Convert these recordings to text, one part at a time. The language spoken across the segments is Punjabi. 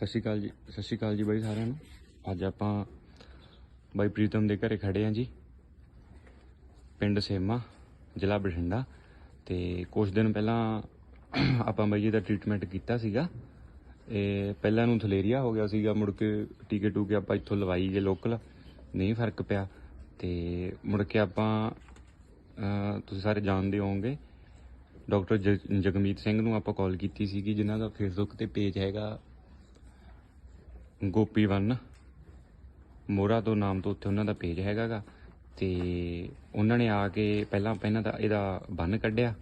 ਸਤਿ ਸ਼੍ਰੀ ਅਕਾਲ ਜੀ, ਸਤਿ ਸ਼੍ਰੀ ਅਕਾਲ ਜੀ ਬਾਈ ਸਾਰਿਆਂ ਨੂੰ। ਅੱਜ ਆਪਾਂ ਬਾਈ ਪ੍ਰੀਤਮ ਦੇ ਘਰੇ ਖੜੇ ਆਂ ਜੀ। ਪਿੰਡ ਸੇਮਾ, ਜ਼ਿਲ੍ਹਾ ਬਠਿੰਡਾ। ਤੇ ਕੁਝ ਦਿਨ ਪਹਿਲਾਂ ਆਪਾਂ ਬਾਈ ਜੀ ਦਾ ਟ੍ਰੀਟਮੈਂਟ ਕੀਤਾ ਸੀਗਾ। ਇਹ ਪਹਿਲਾਂ ਨੂੰ ਥਲੇਰੀਆ ਹੋ ਗਿਆ ਸੀਗਾ, ਮੁੜ ਕੇ ਟੀਕੇ ਟੂਕੇ ਆਪਾਂ ਇੱਥੋਂ ਲਵਾਈ ਜੇ ਲੋਕਲ ਨਹੀਂ ਫ਼ਰਕ ਪਿਆ। ਤੇ ਮੁੜ ਕੇ ਆਪਾਂ ਤੁਸੀਂ ਸਾਰੇ ਜਾਣਦੇ ਹੋਵੋਗੇ ਡਾਕਟਰ ਜ- ਜਗਮੀਤ ਸਿੰਘ ਨੂੰ ਆਪਾਂ ਕਾਲ ਕੀਤੀ ਸੀਗੀ, ਜਿਨ੍ਹਾਂ ਦਾ ਫੇਸਬੁੱਕ ਤੇ ਪੇਜ ਹੈਗਾ ਗੋਪੀ ਵਨ। ਮੋਰਾ ਤੋਂ ਨਾਮ ਤੋਂ ਉੱਥੇ ਉਹਨਾਂ ਦਾ ਪੇਜ ਹੈਗਾਗਾ। ਤੇ ਉਹਨਾਂ ਨੇ ਆ ਕੇ ਪਹਿਲਾਂ ਪਹਿਲਾਂ ਤਾਂ ਇਹਦਾ ਬੰਨ ਕੱਢਿਆ।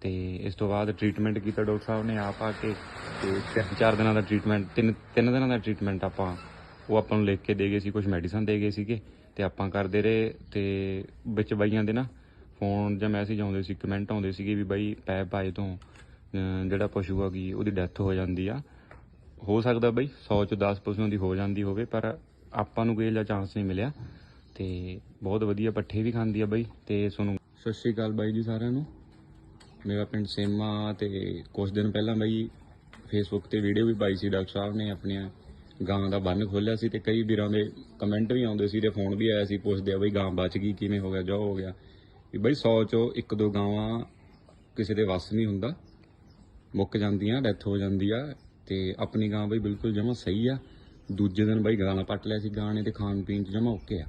ਤੇ ਇਸ ਤੋਂ ਬਾਅਦ ਟ੍ਰੀਟਮੈਂਟ ਕੀਤਾ ਡਾਕਟਰ ਸਾਹਿਬ ਨੇ ਆਪ ਆ ਕੇ। ਤੇ ਤਿੰਨ ਚਾਰ ਦਿਨਾਂ ਦਾ ਟ੍ਰੀਟਮੈਂਟ ਤਿੰਨ ਤਿੰਨ ਦਿਨਾਂ ਦਾ ਟ੍ਰੀਟਮੈਂਟ ਆਪਾਂ, ਉਹ ਆਪਾਂ ਨੂੰ ਲਿਖ ਕੇ ਦੇ ਗਏ ਸੀ ਕੁਝ ਮੈਡੀਸਨ ਦੇ ਗਏ ਸੀਗੇ। ਤੇ ਆਪਾਂ ਕਰਦੇ ਰਹੇ, ਤੇ ਵਿੱਚ ਬਾਈਆਂ ਦੇ ਨਾ ਫੋਨ ਜਾਂ ਮੈਸੇਜ ਆਉਂਦੇ ਸੀ ਕਮੈਂਟ ਆਉਂਦੇ ਸੀਗੇ ਵੀ ਬਾਈ ਪੈ ਪਾਏ ਤੋਂ ਜਿਹੜਾ ਪਸ਼ੂ ਆ ਗਈ ਉਹਦੀ ਡੈਥ ਹੋ ਜਾਂਦੀ ਆ। ਹੋ ਸਕਦਾ ਬਈ 100 ਚ 10 ਪਸ਼ੂਆਂ ਦੀ ਹੋ ਜਾਂਦੀ ਹੋਵੇ, ਪਰ ਆਪਾਂ ਨੂੰ ਕੋਈ ਇਹਦਾ ਚਾਂਸ ਨਹੀਂ ਮਿਲਿਆ। ਤੇ ਬਹੁਤ ਵਧੀਆ ਪੱਠੇ ਵੀ ਖਾਂਦੀ ਆ ਬਈ, ਤੇ ਤੁਹਾਨੂੰ ਸਤਿ ਸ਼੍ਰੀ ਅਕਾਲ ਬਾਈ ਜੀ ਸਾਰਿਆਂ ਨੂੰ। ਮੇਰਾ ਪਿੰਡ ਸੇਮਾ ਤੇ ਕੁਝ ਦਿਨ ਪਹਿਲਾਂ ਬਾਈ ਫੇਸਬੁੱਕ ਤੇ ਵੀਡੀਓ ਵੀ ਪਾਈ ਸੀ ਡਾਕਟਰ ਸਾਹਿਬ ਨੇ, ਆਪਣੀਆਂ ਗਾਂ ਦਾ ਬੰਨ ਖੋਲਿਆ ਸੀ ਤੇ ਕਈ ਵੀਰਾਂ ਦੇ ਕਮੈਂਟ ਵੀ ਆਉਂਦੇ ਸੀ ਤੇ ਫੋਨ ਵੀ ਆਇਆ ਸੀ ਪੁੱਛਦੇ ਆ ਬਈ ਗਾਂ ਬਚ ਗਈ, ਕਿਵੇਂ ਹੋ ਗਿਆ, ਜੋ ਹੋ ਗਿਆ। ਵੀ ਬਈ 100 ਚੋਂ ਇੱਕ ਦੋ ਗਾਵਾਂ ਕਿਸੇ ਦੇ ਵੱਸ ਨਹੀਂ ਹੁੰਦਾ। ਮੁੱਕ ਜਾਂਦੀਆਂ ਡੈਥ ਹੋ ਜਾਂਦੀ ਆ। ਤੇ ਆਪਣੀ ਗਾਂ ਬਈ ਬਿਲਕੁਲ ਜਮਾ ਸਹੀ ਆ। ਦੂਜੇ ਦਿਨ ਬਈ ਗਾਣਾ ਪੱਟ ਲਿਆ ਸੀ, ਗਾਣੇ ਤੇ ਖਾਣ ਪੀਣ ਚ ਜਮਾ ਓਕੇ ਆ।